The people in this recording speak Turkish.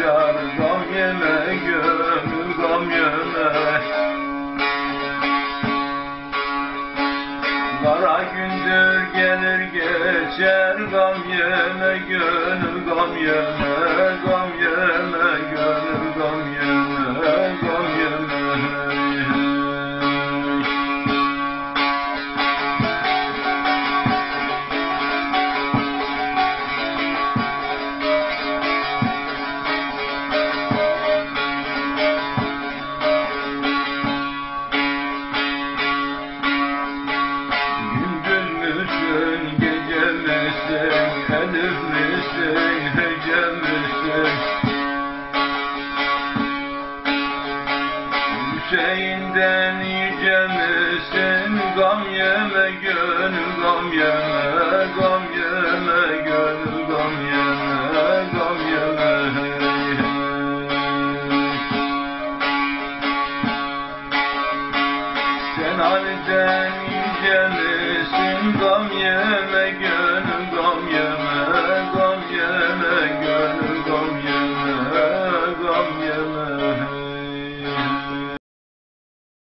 Yar gam yeme gönül gam yeme. Kara gündür gelir geçer gam yeme gönül gam yeme. Misin, elif misin, hece misin? Hüseyin'den yüce gam yeme gönül gam yeme, gam yeme gönül gam yeme, gam yeme hey, hey. Sen halden yüce misin, gam yeme gönül